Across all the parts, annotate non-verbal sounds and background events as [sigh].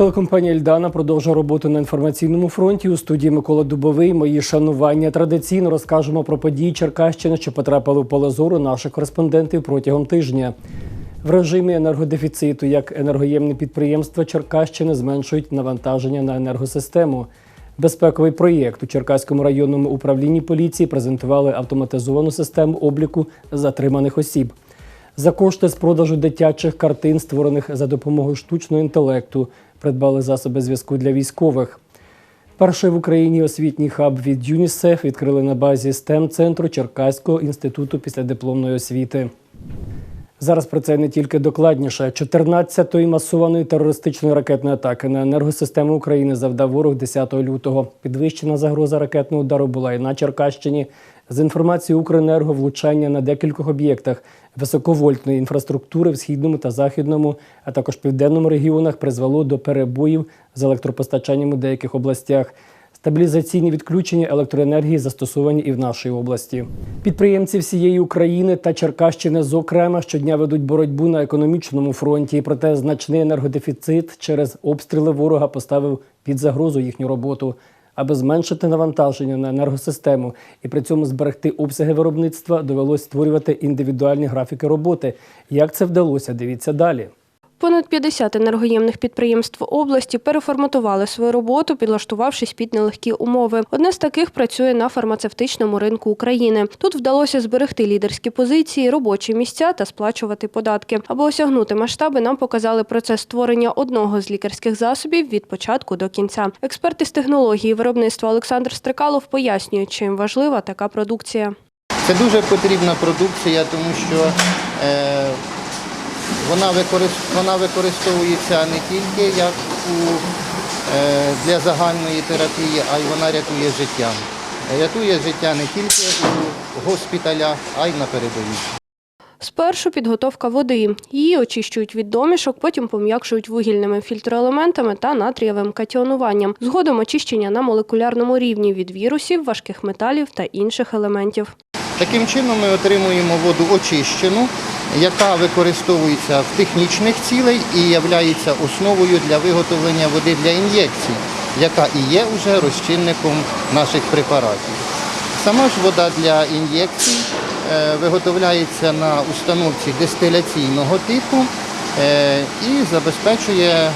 Телекомпанія Ельдана продовжує роботу на інформаційному фронті. У студії Микола Дубовий. Мої шанування традиційно розкажемо про події Черкащини, що потрапили в поле зору наших кореспондентів протягом тижня. В режимі енергодефіциту як енергоємні підприємства Черкащини зменшують навантаження на енергосистему. Безпековий проєкт у Черкаському районному управлінні поліції презентували автоматизовану систему обліку затриманих осіб. За кошти з продажу дитячих картин, створених за допомогою штучного інтелекту, придбали засоби зв'язку для військових. Перший в Україні освітній хаб від ЮНІСЕФ відкрили на базі stem центру Черкаського інституту післядипломної освіти. Зараз про це не тільки докладніше. 14-ї масованої терористичної ракетної атаки на енергосистему України завдав ворог 10 лютого. Підвищена загроза ракетного удару була і на Черкащині. З інформацією Укренерго влучання на декількох об'єктах високовольтної інфраструктури в східному та західному, а також південному регіонах призвело до перебоїв з електропостачанням у деяких областях. Стабілізаційні відключення електроенергії застосовані і в нашій області. Підприємці всієї України та Черкащини, зокрема, щодня ведуть боротьбу на економічному фронті. Проте значний енергодефіцит через обстріли ворога поставив під загрозу їхню роботу. Аби зменшити навантаження на енергосистему і при цьому зберегти обсяги виробництва, довелось створювати індивідуальні графіки роботи. Як це вдалося? Дивіться далі. Понад 50 енергоємних підприємств області переформатували свою роботу, підлаштувавшись під нелегкі умови. Одне з таких працює на фармацевтичному ринку України. Тут вдалося зберегти лідерські позиції, робочі місця та сплачувати податки. Аби осягнути масштаби, нам показали процес створення одного з лікарських засобів від початку до кінця. Експерт із технології виробництва Олександр Стрикалов пояснює, чим важлива така продукція. Це дуже потрібна продукція, тому що е, вона, вона використовується не тільки як у, е, для загальної терапії, а й вона рятує життя. Рятує життя не тільки у госпіталях, а й на передовій. Спершу підготовка води. Її очищують від домішок, потім пом'якшують вугільними фільтроелементами та натрієвим катіонуванням. Згодом очищення на молекулярному рівні від вірусів, важких металів та інших елементів. Таким чином ми отримуємо воду очищену, яка використовується в технічних цілей і є основою для виготовлення води для ін'єкцій, яка і є вже розчинником наших препаратів. Сама ж вода для ін'єкцій е, виготовляється на установці дистиляційного типу е, і забезпечує е,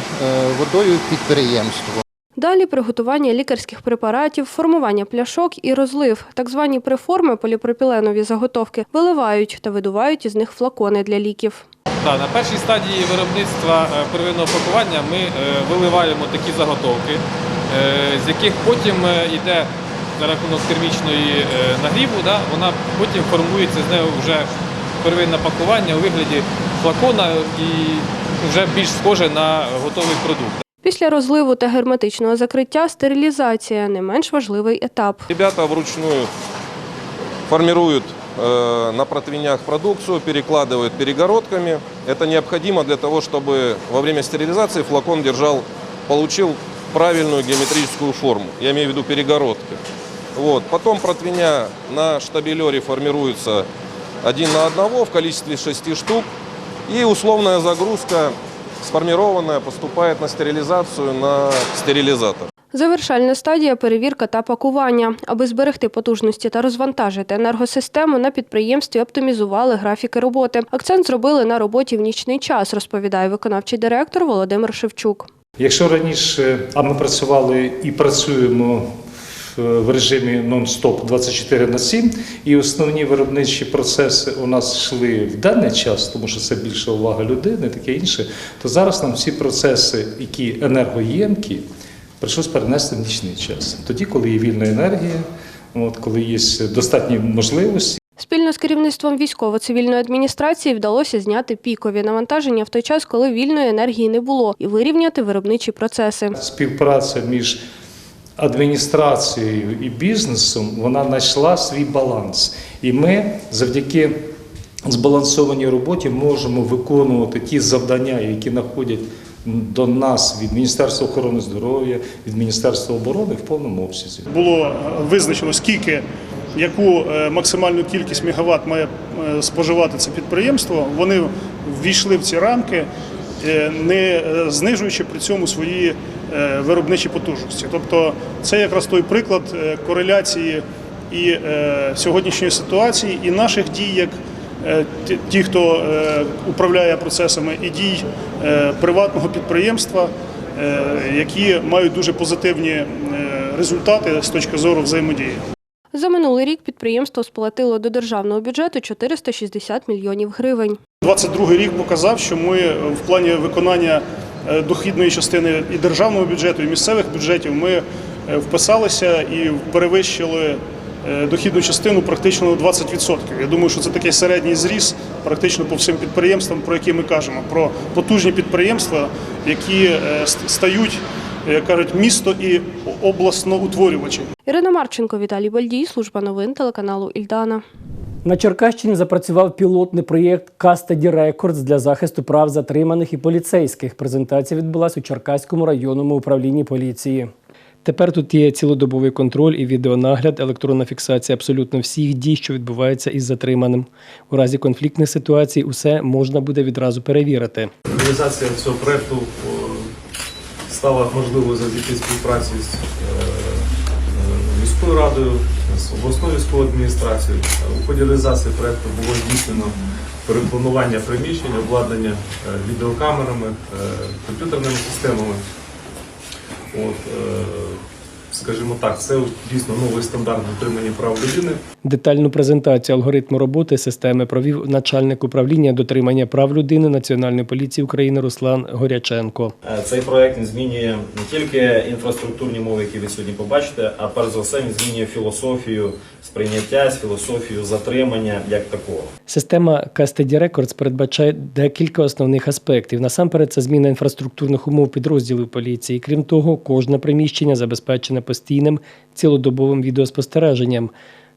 водою підприємство. Далі приготування лікарських препаратів, формування пляшок і розлив. Так звані преформи, поліпропіленові заготовки, виливають та видувають із них флакони для ліків. На першій стадії виробництва е, первинного пакування ми е, виливаємо такі заготовки, е, з яких потім йде за рахунок термічної нагріву, вона потім формується з нею вже первинне пакування у вигляді флакона і вже більш схоже на готовий продукт. Після розливу та герметичного закриття стерилізація не менш важливий етап. Ребята вручную формируют э, на противнях продукцию, перекладывают перегородками. Это необходимо для того, чтобы во время стерилизации флакон держал, получил правильную геометрическую форму. Я имею в виду перегородки. Вот. Потом противня на штабелере формируется один на одного в количестве шести штук. И условная загрузка сформированная поступает на стерилизацию на стерилизатор. Завершальна стадія перевірка та пакування. Аби зберегти потужності та розвантажити енергосистему, на підприємстві оптимізували графіки роботи. Акцент зробили на роботі в нічний час, розповідає виконавчий директор Володимир Шевчук. Якщо раніше, а ми працювали і працюємо в- режимі нон-стоп 24 на 7, і основні виробничі процеси у нас йшли в денний час, тому що це більша увага людини, таке інше, то зараз нам всі процеси, які енергоємкі, прийшлось перенести в нічний час. Тоді, коли є вільна енергія, от, коли є достатні можливості. Спільно з керівництвом військово-цивільної адміністрації вдалося зняти пікові навантаження в той час, коли вільної енергії не було, і вирівняти виробничі процеси. співпраця між адміністрацією і бізнесом вона знайшла свій баланс. І ми завдяки збалансованій роботі можемо виконувати ті завдання, які надходять до нас від Міністерства охорони здоров'я, від Міністерства оборони в повному обсязі. було е, визначено, скільки яку е, максимальну кількість мегаватт має е, споживати це підприємство. Вони ввійшли в ці рамки не е, знижуючи при цьому свої е, виробничі потужності. Тобто це якраз той приклад е, кореляції і е, сьогоднішньої ситуації, і наших дій як е, ті- хто е, управляє процесами, і дій е, приватного підприємства, е, які мають дуже позитивні е, результати з точки зору взаємодії. За минулий рік підприємство сплатило до державного бюджету 460 мільйонів гривень. 22 рік показав, що ми в плані виконання е, дохідної частини і державного бюджету, і місцевих бюджетів ми е, вписалися і перевищили е, дохідну частину практично на 20%. Я думаю, що це такий середній зріс практично по всім підприємствам, про які ми кажемо, про потужні підприємства, які е, стають, як кажуть, місто і обласно утворювачі. Ірина Марченко, Віталій Бальдій, служба новин телеканалу Ільдана. На Черкащині запрацював пілотний проєкт Custody Records для захисту прав затриманих і поліцейських. Презентація відбулася у Черкаському районному управлінні поліції. Тепер тут є цілодобовий контроль і відеонагляд, електронна фіксація абсолютно всіх дій, що відбуваються із затриманим. У разі конфліктних ситуацій усе можна буде відразу перевірити. Реалізація цього проекту о, стала можливою завдяки співпраці з е, е, міською радою, з обласною військовою адміністрацією. У ході реалізації проєкту було здійснено перепланування приміщень, обладнання е, відеокамерами, е, комп'ютерними системами. От, е, скажімо так, це дійсно новий стандарт дотримання прав людини. Детальну презентацію алгоритму роботи системи провів начальник управління дотримання прав людини Національної поліції України Руслан Горяченко. Е, Цей проект він змінює не тільки інфраструктурні мови, які ви сьогодні побачите, а перш за все він змінює філософію сприйняття, з філософію затримання як такого. Система Custody Records передбачає декілька основних аспектів. Насамперед, це зміна інфраструктурних умов підрозділів поліції. Крім того, кожне приміщення забезпечене постійним цілодобовим відеоспостереженням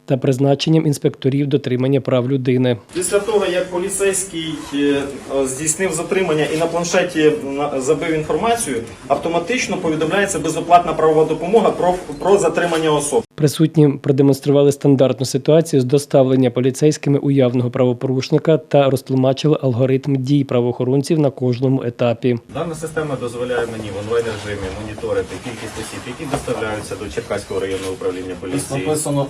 та призначенням інспекторів дотримання прав людини. Після того, як поліцейський е, здійснив затримання і на планшеті на- забив інформацію, автоматично повідомляється безоплатна правова допомога про, про затримання особ. Присутні продемонстрували стандартну ситуацію з доставлення поліцейськими уявного правопорушника та розтлумачили алгоритм дій правоохоронців на кожному етапі. Дана система дозволяє мені в онлайн режимі моніторити кількість осіб, які доставляються до Черкаського районного управління поліції. Написано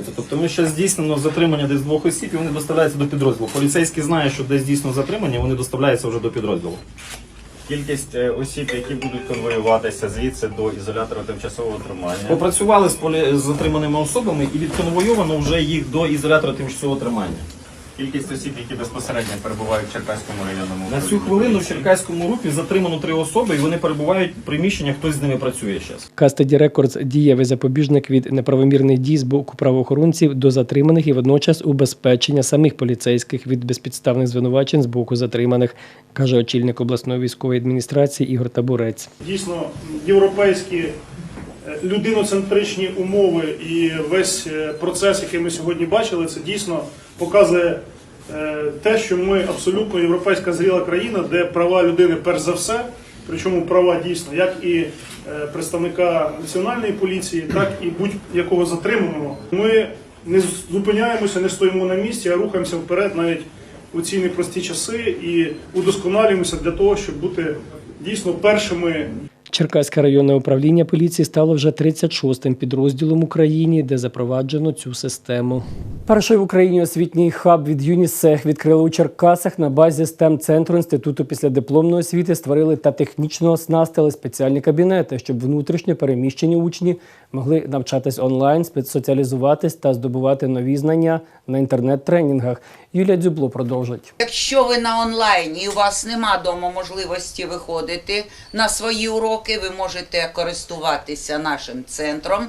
доставляються. Тобто ми ще здійснено затримання десь двох осіб, і вони доставляються до підрозділу. Поліцейський знає, що десь дійсно затримання, вони доставляються вже до підрозділу. Кількість е, осіб, які будуть конвоюватися звідси до ізолятора тимчасового тримання. Попрацювали з, полі... з затриманими особами і відконвойовано вже їх до ізолятора тимчасового тримання. Кількість осіб, які безпосередньо перебувають в Черкаському районному на цю хвилину в Черкаському рупі затримано три особи, і вони перебувають в приміщеннях. Хтось з ними працює зараз. Custody Records – дієвий запобіжник від неправомірних дій з боку правоохоронців до затриманих і водночас убезпечення самих поліцейських від безпідставних звинувачень з боку затриманих, каже очільник обласної військової адміністрації Ігор Табурець. дійсно європейські е, людиноцентричні умови і весь е, процес, який ми сьогодні бачили, це дійсно показує е, те, що ми абсолютно європейська зріла країна, де права людини перш за все, причому права дійсно, як і е, представника національної поліції, так і будь-якого затриманого. Ми не зупиняємося, не стоїмо на місці, а рухаємося вперед навіть у ці непрості часи і удосконалюємося для того, щоб бути дійсно першими Черкаське районне управління поліції стало вже 36-м підрозділом Україні, де запроваджено цю систему. Перший в Україні освітній хаб від ЮНІСЕФ відкрили у Черкасах на базі stem центру інституту післядипломної освіти. Створили та технічно оснастили спеціальні кабінети, щоб внутрішньо переміщені учні могли навчатись онлайн, спецсоціалізуватись та здобувати нові знання на інтернет-тренінгах. Юлія Дзюбло продовжить. Якщо ви на онлайні і у вас нема вдома можливості виходити на свої уроки, ви можете користуватися нашим центром.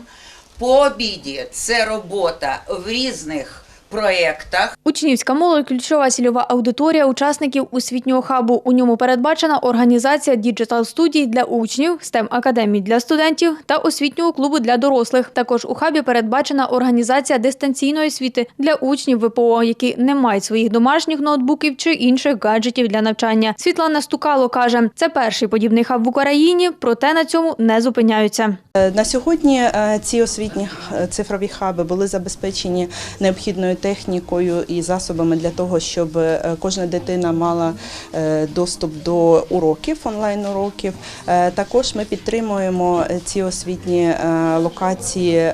По обіді це робота в різних проєктах. Учнівська молодь – ключова цільова аудиторія учасників освітнього хабу. У ньому передбачена організація діджитал-студій для учнів, STEM-академій для студентів та освітнього клубу для дорослих. Також у хабі передбачена організація дистанційної освіти для учнів ВПО, які не мають своїх домашніх ноутбуків чи інших гаджетів для навчання. Світлана Стукало каже, це перший подібний хаб в Україні, проте на цьому не зупиняються. Е, На сьогодні е, ці освітні е, цифрові хаби були забезпечені необхідною технікою і засобами для того, щоб е, кожна дитина мала е, доступ до уроків, онлайн-уроків. Е, Також ми підтримуємо ці освітні локації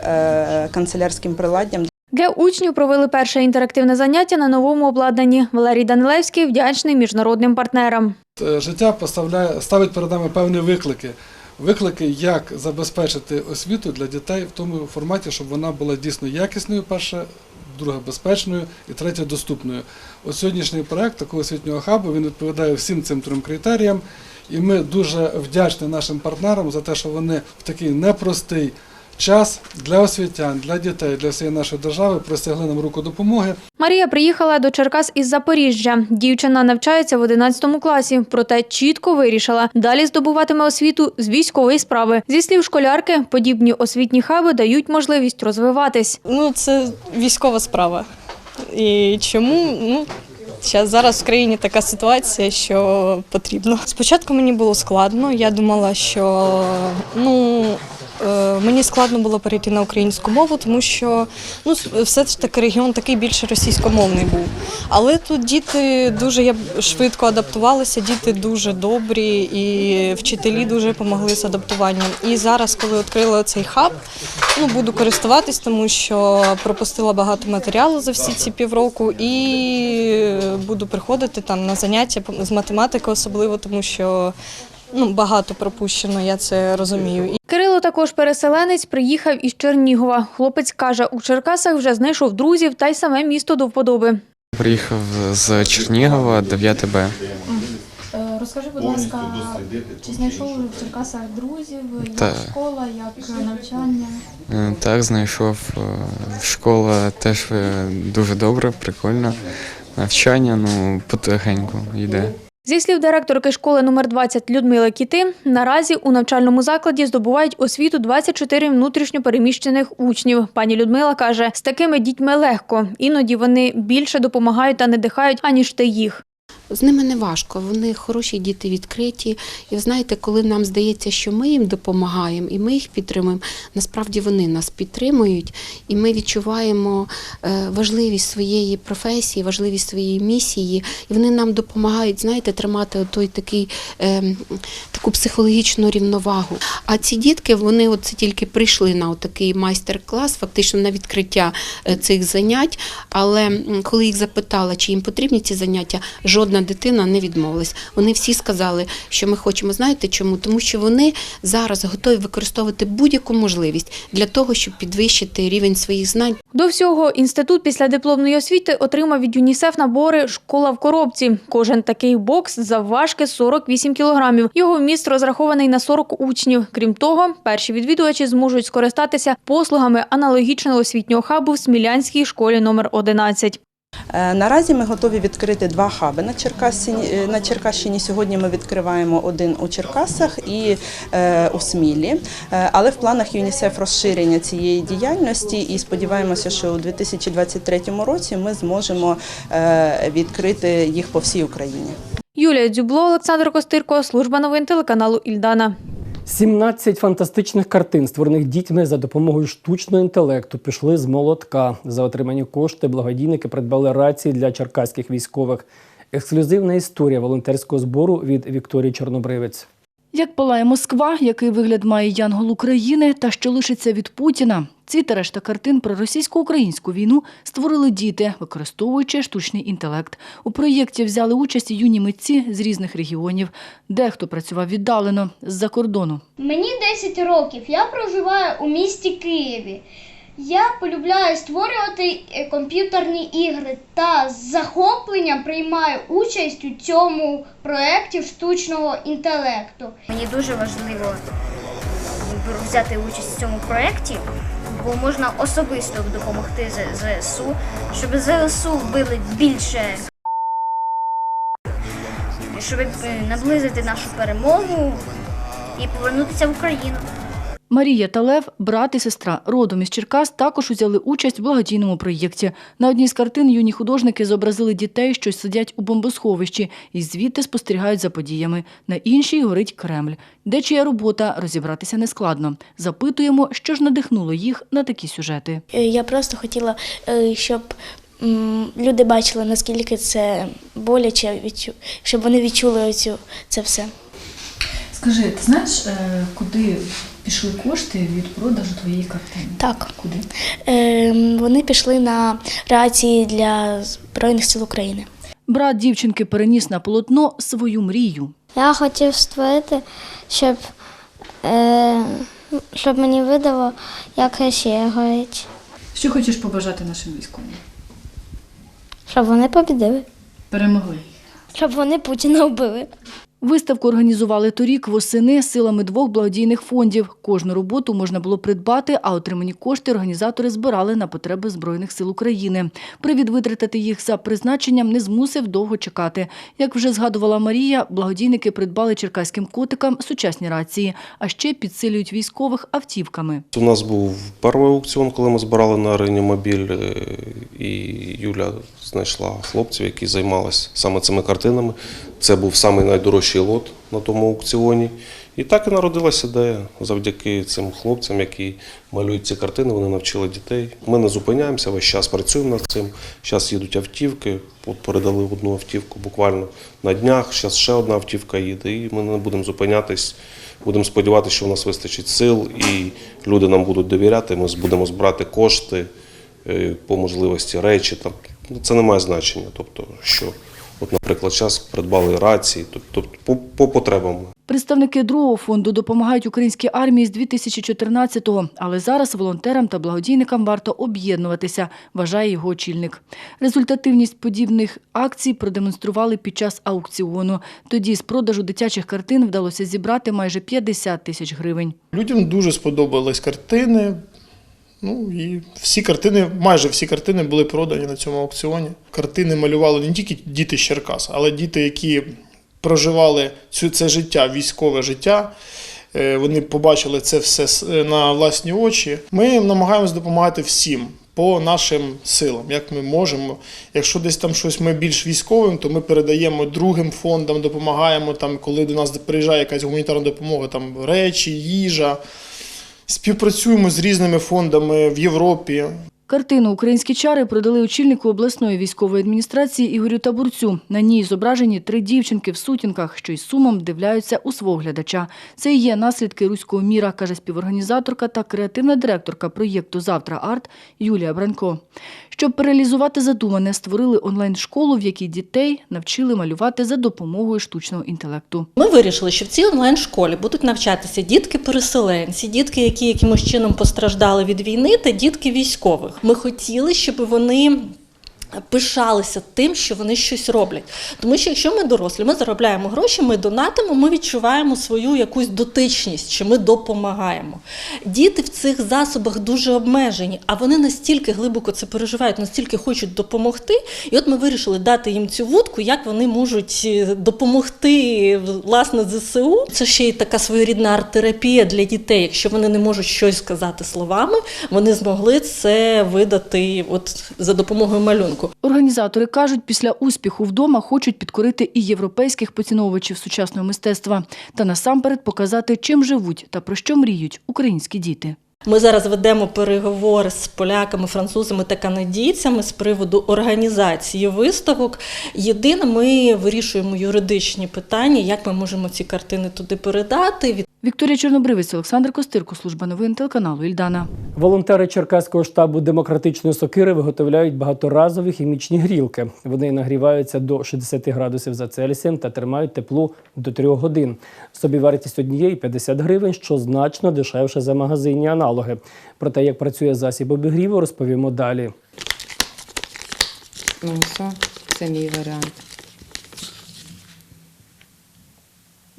канцелярським приладдям Для учнів провели перше інтерактивне заняття на новому обладнанні. Валерій Данилевський вдячний міжнародним партнерам. Життя поставляє ставить перед нами певні виклики. Виклики, як забезпечити освіту для дітей в тому форматі, щоб вона була дійсно якісною, перше, друге безпечною і третя доступною. От сьогоднішній проект такого освітнього хабу він відповідає всім цим трьом критеріям. І ми дуже вдячні нашим партнерам за те, що вони в такий непростий час для освітян, для дітей, для всієї нашої держави простягли нам руку допомоги. Марія приїхала до Черкас із Запоріжжя. Дівчина навчається в 11 класі, проте чітко вирішила, далі здобуватиме освіту з військової справи. Зі слів школярки, подібні освітні хаби дають можливість розвиватись. Ну, це військова справа. І чому? Ну, зараз, зараз в країні така ситуація, що потрібно. Спочатку мені було складно. Я думала, що ну. Е, Мені складно було перейти на українську мову, тому що ну все ж таки регіон такий більше російськомовний був. Але тут діти дуже швидко адаптувалися, діти дуже добрі і вчителі дуже допомогли з адаптуванням. І зараз, коли відкрили цей хаб, ну буду користуватись, тому що пропустила багато матеріалу за всі ці півроку, і буду приходити там на заняття з математики, особливо тому що ну багато пропущено, я це розумію. Кирило також переселенець приїхав із Чернігова. Хлопець каже, у Черкасах вже знайшов друзів та й саме місто до вподоби. Приїхав з Чернігова 9 Б. Розкажи, будь ласка, чи знайшов в Черкасах друзів? Та- школа, як навчання? Е, Так, знайшов е, школа теж е, дуже добра, прикольно. Навчання, ну, потихеньку йде. Зі слів директорки школи номер 20 Людмили Кіти, наразі у навчальному закладі здобувають освіту 24 внутрішньопереміщених учнів. Пані Людмила каже, з такими дітьми легко. Іноді вони більше допомагають та надихають, аніж ти їх. З ними не важко, вони хороші діти відкриті. І знаєте, коли нам здається, що ми їм допомагаємо і ми їх підтримуємо, насправді вони нас підтримують, і ми відчуваємо е, важливість своєї професії, важливість своєї місії, і вони нам допомагають, знаєте, тримати той такий е, таку психологічну рівновагу. А ці дітки, вони от тільки прийшли на такий майстер-клас, фактично на відкриття е, цих занять. Але коли їх запитала, чи їм потрібні ці заняття, жодна дитина не відмовилась. Вони всі сказали, що ми хочемо. Знаєте чому? Тому що вони зараз готові використовувати будь-яку можливість для того, щоб підвищити рівень своїх знань. До всього інститут після дипломної освіти отримав від ЮНІСЕФ набори Школа в коробці. Кожен такий бокс завважки 48 кілограмів. Його вміст розрахований на 40 учнів. Крім того, перші відвідувачі зможуть скористатися послугами аналогічного освітнього хабу в Смілянській школі номер 11. Е, Наразі ми готові відкрити два хаби на Черкащині. е, На Черкащині сьогодні ми відкриваємо один у Черкасах і е, у Смілі. Але в планах ЮНІСЕФ розширення цієї діяльності і сподіваємося, що у 2023 році ми зможемо відкрити їх по всій Україні. Юлія Дзюбло, Олександр Костирко, служба новин телеканалу Ільдана. 17 фантастичних картин, створених дітьми за допомогою штучного інтелекту, пішли з молотка. За отримані кошти благодійники придбали рації для черкаських військових. Ексклюзивна історія волонтерського збору від Вікторії Чорнобривець. Як палає Москва, який вигляд має Янгол України та що лишиться від Путіна. Ці та решта картин про російсько-українську війну створили діти, використовуючи штучний інтелект. У проєкті взяли участь юні митці з різних регіонів. Дехто працював віддалено з-за кордону. Мені 10 років. Я проживаю у місті Києві. Я полюбляю створювати е, комп'ютерні ігри та з захопленням приймаю участь у цьому проєкті штучного інтелекту. Мені дуже важливо взяти участь в цьому проєкті, бо можна особисто допомогти ЗСУ, щоб ЗСУ вбили більше, щоб наблизити нашу перемогу і повернутися в Україну. Марія та Лев, брат і сестра, родом із Черкас, також узяли участь в благодійному проєкті. На одній з картин юні художники зобразили дітей, що сидять у бомбосховищі, і звідти спостерігають за подіями. На іншій горить Кремль. Де чия робота розібратися нескладно. Запитуємо, що ж надихнуло їх на такі сюжети. Е, Я просто хотіла, е, щоб люди бачили, наскільки це боляче, щоб вони відчули оцю це все. Скажи, ти знаєш, е, куди пішли кошти від продажу твоєї картини? Так. Куди? Е, вони пішли на реакції для Збройних сил України. Брат дівчинки переніс на полотно свою мрію. Я хотів створити, щоб, е, щоб мені видало, як Росія горить. Що хочеш побажати нашим військовим? Щоб вони побідили. Перемогли. Щоб вони Путіна вбили. Виставку організували торік восени силами двох благодійних фондів. Кожну роботу можна було придбати, а отримані кошти організатори збирали на потреби Збройних сил України. Привід витратити їх за призначенням не змусив довго чекати. Як вже згадувала Марія, благодійники придбали черкаським котикам сучасні рації, а ще підсилюють військових автівками. У нас був перший аукціон, коли ми збирали на арені мобіль, е, і Юля знайшла хлопців, які займалися саме цими картинами. Це був найдорожчий лот на тому аукціоні. І так і народилася ідея завдяки цим хлопцям, які малюють ці картини, вони навчили дітей. Ми не зупиняємося, весь час працюємо над цим. Зараз їдуть автівки, от передали одну автівку буквально на днях. Зараз ще одна автівка їде, і ми не будемо зупинятись. Будемо сподіватися, що в нас вистачить сил, і люди нам будуть довіряти. Ми будемо збирати кошти е, по можливості речі. Це не має значення. Тобто, що, от, наприклад, зараз придбали рації, тобто по, по потребам. Представники другого фонду допомагають українській армії з 2014-го, але зараз волонтерам та благодійникам варто об'єднуватися, вважає його очільник. Результативність подібних акцій продемонстрували під час аукціону. Тоді з продажу дитячих картин вдалося зібрати майже 50 тисяч гривень. Людям дуже сподобались картини. Ну і всі картини, майже всі картини були продані на цьому аукціоні. Картини малювали не тільки діти з Черкас, але діти, які проживали цю, це життя, військове життя. Е, Вони побачили це все е, на власні очі. Ми намагаємось допомагати всім по нашим силам, як ми можемо. Якщо десь там щось ми більш військовим, то ми передаємо другим фондам, допомагаємо там, коли до нас приїжджає якась гуманітарна допомога, там речі, їжа. Співпрацюємо з різними фондами в Європі. Картину Українські чари продали очільнику обласної військової адміністрації Ігорю Табурцю. На ній зображені три дівчинки в сутінках, що із сумом дивляються у свого глядача. Це і є наслідки руського міра, каже співорганізаторка та креативна директорка проєкту Завтра арт Юлія Бранько. Щоб реалізувати задумане, створили онлайн-школу, в якій дітей навчили малювати за допомогою штучного інтелекту. Ми вирішили, що в цій онлайн-школі будуть навчатися дітки-переселенці, дітки, які якимось чином постраждали від війни, та дітки військових. Ми хотіли, щоб вони. Пишалися тим, що вони щось роблять. Тому що якщо ми дорослі, ми заробляємо гроші, ми донатимо, ми відчуваємо свою якусь дотичність, що ми допомагаємо. Діти в цих засобах дуже обмежені, а вони настільки глибоко це переживають, настільки хочуть допомогти. І от ми вирішили дати їм цю вудку, як вони можуть е, допомогти власне ЗСУ. Це ще й така своєрідна арт-терапія для дітей. Якщо вони не можуть щось сказати словами, вони змогли це видати от за допомогою малюнку. Організатори кажуть, після успіху вдома хочуть підкорити і європейських поціновувачів сучасного мистецтва та насамперед показати, чим живуть та про що мріють українські діти. Ми зараз ведемо переговори з поляками, французами та канадійцями з приводу організації виставок. Єдине, ми вирішуємо юридичні питання, як ми можемо ці картини туди передати. Вікторія Чорнобривець, Олександр Костирко, служба новин телеканалу Ільдана. Волонтери Черкаського штабу демократичної сокири виготовляють багаторазові хімічні грілки. Вони нагріваються до 60 градусів за Цельсієм та тримають тепло до 3 годин. Собівартість однієї 50 гривень, що значно дешевше за магазинні аналоги. Про те, як працює засіб обігріву, розповімо далі. Ну, все, це мій варіант.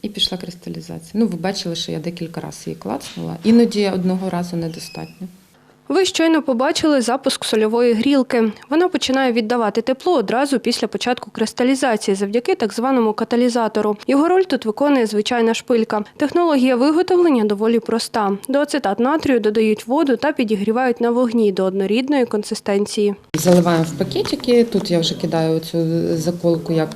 І пішла кристалізація. Ну, ви бачили, що я декілька разів її клацнула. Іноді одного разу недостатньо. Ви щойно побачили запуск сольової грілки. Вона починає віддавати тепло одразу після початку кристалізації завдяки так званому каталізатору. Його роль тут виконує звичайна шпилька. Технологія виготовлення доволі проста. До ацетат натрію додають воду та підігрівають на вогні до однорідної консистенції. Заливаємо в пакетики. Тут я вже кидаю цю заколку як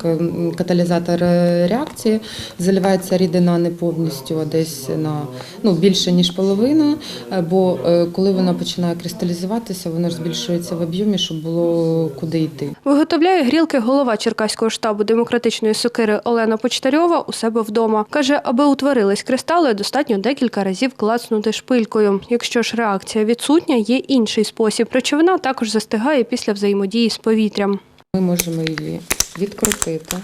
каталізатор е, реакції. Заливається рідина не повністю, а десь на ну, більше ніж половину. Е, Бо е, коли вона починає починає кристалізуватися, воно ж збільшується в об'ємі, щоб було куди йти. Виготовляє грілки голова Черкаського штабу демократичної сокири Олена Почтарьова у себе вдома. Каже, аби утворились кристали, достатньо декілька разів клацнути шпилькою. Якщо ж реакція відсутня, є інший спосіб. Речовина також застигає після взаємодії з повітрям. Ми можемо її відкрутити.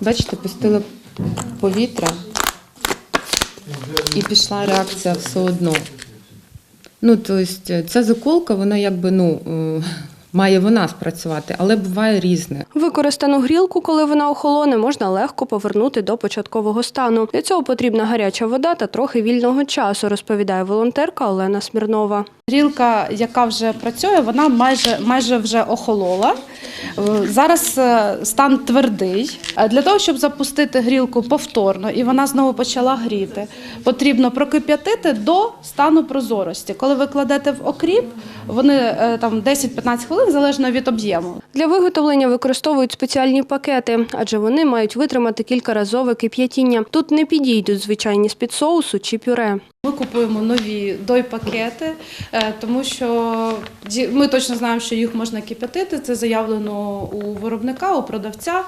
Бачите, пустили повітря і пішла реакція все одно. Ну, тобто, ця заколка, вона якби ну, е, має вона спрацювати, але буває різне. Використану грілку, коли вона охолоне, можна легко повернути до початкового стану. Для цього потрібна гаряча вода та трохи вільного часу, розповідає волонтерка Олена Смірнова. Грілка, яка вже працює, вона майже майже вже охолола. Е, Зараз е, стан твердий. Е, Для того, щоб запустити грілку повторно і вона знову почала гріти, потрібно прокип'ятити до стану прозорості. Коли ви кладете в окріп, вони там 10-15 хвилин залежно від об'єму. Для виготовлення використовують спеціальні пакети, адже вони мають витримати кількаразове кип'ятіння. Тут не підійдуть звичайні з-під соусу чи пюре. Ми купуємо нові дой-пакети, е, тому що ми точно знаємо, що їх можна кип'ятити. Це заявлено у виробника, у продавця.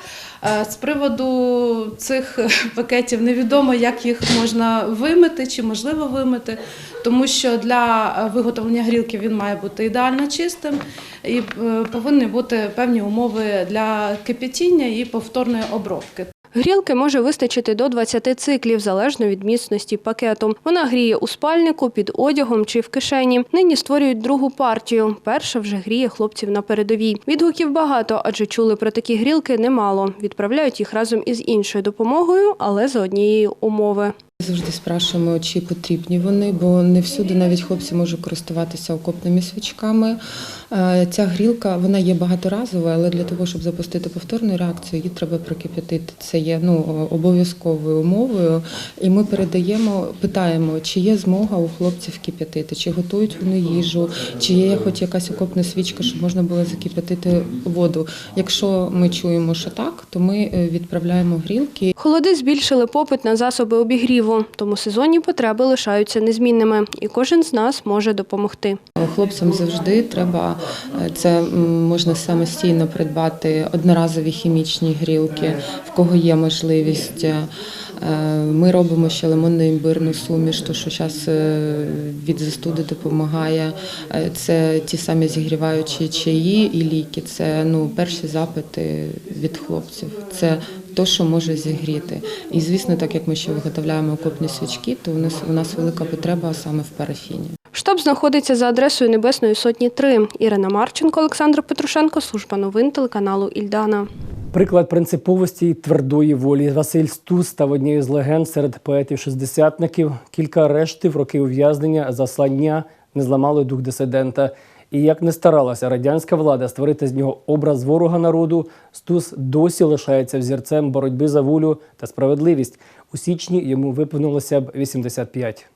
Е, З приводу цих [laughs] пакетів невідомо, як їх можна вимити чи можливо вимити, тому що для виготовлення грілки він має бути ідеально чистим і е, повинні бути певні умови для кип'ятіння і повторної обробки. Грілки може вистачити до 20 циклів, залежно від міцності пакету. Вона гріє у спальнику, під одягом чи в кишені. Нині створюють другу партію. Перша вже гріє хлопців на передовій. Відгуків багато, адже чули про такі грілки немало. Відправляють їх разом із іншою допомогою, але за однієї умови. Завжди спрашуємо, чи потрібні вони, бо не всюди навіть хлопці можуть користуватися окопними свічками. Е, Ця грілка вона є багаторазова, але для того, щоб запустити повторну реакцію, її треба прокип'ятити. Це є ну обов'язковою умовою. І ми передаємо, питаємо, чи є змога у хлопців кип'ятити, чи готують вони їжу, чи є хоч якась окопна свічка, щоб можна було закип'ятити воду. Якщо ми чуємо, що так, то ми е, відправляємо грілки. Холоди збільшили попит на засоби обігріву, тому сезонні потреби лишаються незмінними, і кожен з нас може допомогти. Хлопцям завжди треба е, це можна самостійно придбати одноразові хімічні грілки, в кого є можливість. Е, Ми робимо ще лимонно-імбирну суміш, то що зараз від застуди допомагає. Е, Це ті самі зігріваючі чаї і ліки. Це ну перші запити від хлопців. Це то, що може зігріти. І звісно, так як ми ще виготовляємо окопні свічки, то у нас у нас велика потреба саме в парафіні. Штаб знаходиться за адресою Небесної сотні 3. Ірина Марченко, Олександр Петрушенко, служба новин телеканалу Ільдана. Приклад принциповості і твердої волі. Василь Стус став однією з легенд серед поетів-шестдесятників. Кілька арештів, роки ув'язнення, заслання не зламали дух дисидента. І як не старалася радянська влада створити з нього образ ворога народу, Стус досі лишається взірцем боротьби за волю та справедливість. У січні йому виповнилося б 85.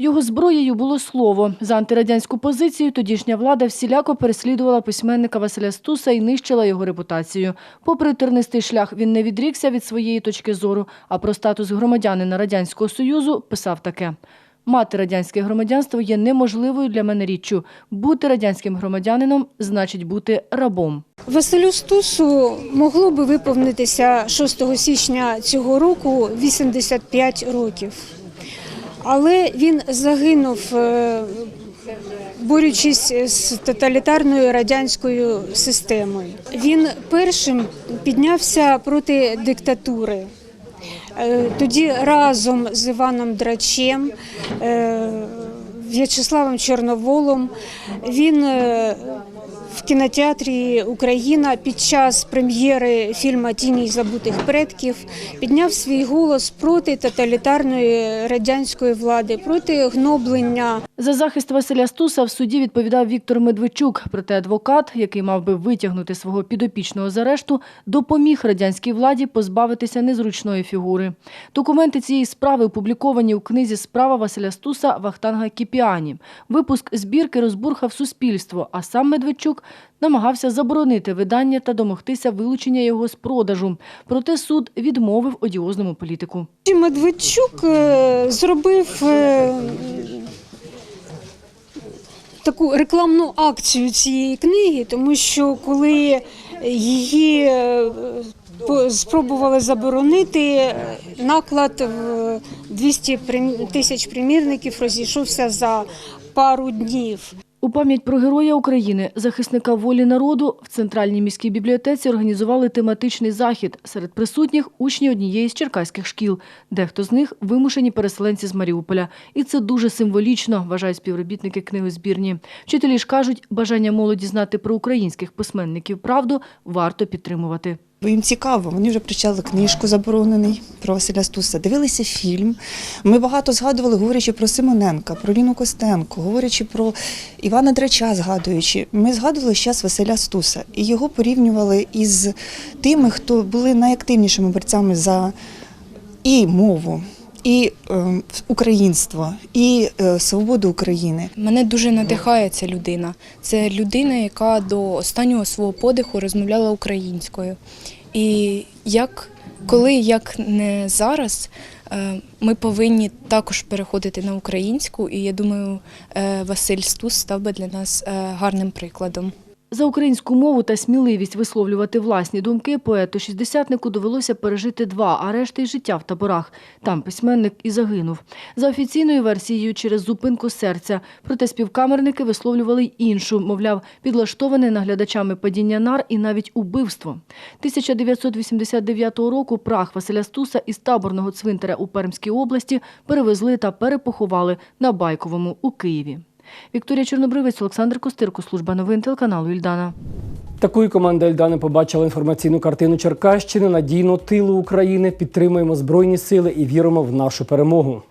Його зброєю було слово. За антирадянську позицію тодішня влада всіляко переслідувала письменника Василя Стуса і нищила його репутацію. Попри тернистий шлях, він не відрікся від своєї точки зору, а про статус громадянина Радянського Союзу писав таке. Мати радянське громадянство є неможливою для мене річчю. Бути радянським громадянином значить бути рабом. Василю Стусу могло би виповнитися 6 січня цього року 85 років. Але він загинув, е, борючись з тоталітарною радянською системою. Він першим піднявся проти диктатури. Е, Тоді разом з Іваном Драчем, е, В'ячеславом Чорноволом він в кінотеатрі Україна під час прем'єри фільму Тіні забутих предків підняв свій голос проти тоталітарної радянської влади, проти гноблення За захист Василя Стуса в суді відповідав Віктор Медведчук. Проте адвокат, який мав би витягнути свого підопічного з арешту, допоміг радянській владі позбавитися незручної фігури. Документи цієї справи опубліковані у книзі Справа Василя Стуса Вахтанга Кіпіані. Випуск збірки розбурхав суспільство, а сам Медведчук намагався заборонити видання та домогтися вилучення його з продажу. Проте суд відмовив одіозному політику. Медведчук е, зробив е, таку рекламну акцію цієї книги, тому що коли її е, спробували заборонити, наклад в 200 тисяч примірників розійшовся за пару днів. У пам'ять про героя України, захисника волі народу, в центральній міській бібліотеці організували тематичний захід. Серед присутніх учні однієї з черкаських шкіл. Дехто з них вимушені переселенці з Маріуполя. І це дуже символічно, вважають співробітники книгозбірні. Вчителі ж кажуть, бажання молоді знати про українських письменників правду варто підтримувати. Бо їм цікаво, вони вже прочитали книжку заборонений про Василя Стуса, дивилися фільм. Ми багато згадували, говорячи про Симоненка, про Ліну Костенко, говорячи про Івана Драча, згадуючи. Ми згадували час Василя Стуса і його порівнювали із тими, хто були найактивнішими борцями за і мову, і е, українство, і е, свободу України. Мене дуже надихає ця людина. Це людина, яка до останнього свого подиху розмовляла українською. І як коли, як не зараз, е, ми повинні також переходити на українську, і я думаю, е, Василь Стус став би для нас гарним прикладом. За українську мову та сміливість висловлювати власні думки поету-шістдесятнику довелося пережити два арешти й життя в таборах. Там письменник і загинув. За офіційною версією, через зупинку серця. Проте співкамерники висловлювали й іншу, мовляв, підлаштоване наглядачами падіння нар і навіть убивство. 1989 року прах Василя Стуса із таборного цвинтаря у Пермській області перевезли та перепоховали на Байковому у Києві. Вікторія Чорнобривець, Олександр Костирко, служба новин телеканалу Ільдана. Такою команда Ельдани побачила інформаційну картину Черкащини, надійно тилу України. Підтримуємо збройні сили і віримо в нашу перемогу.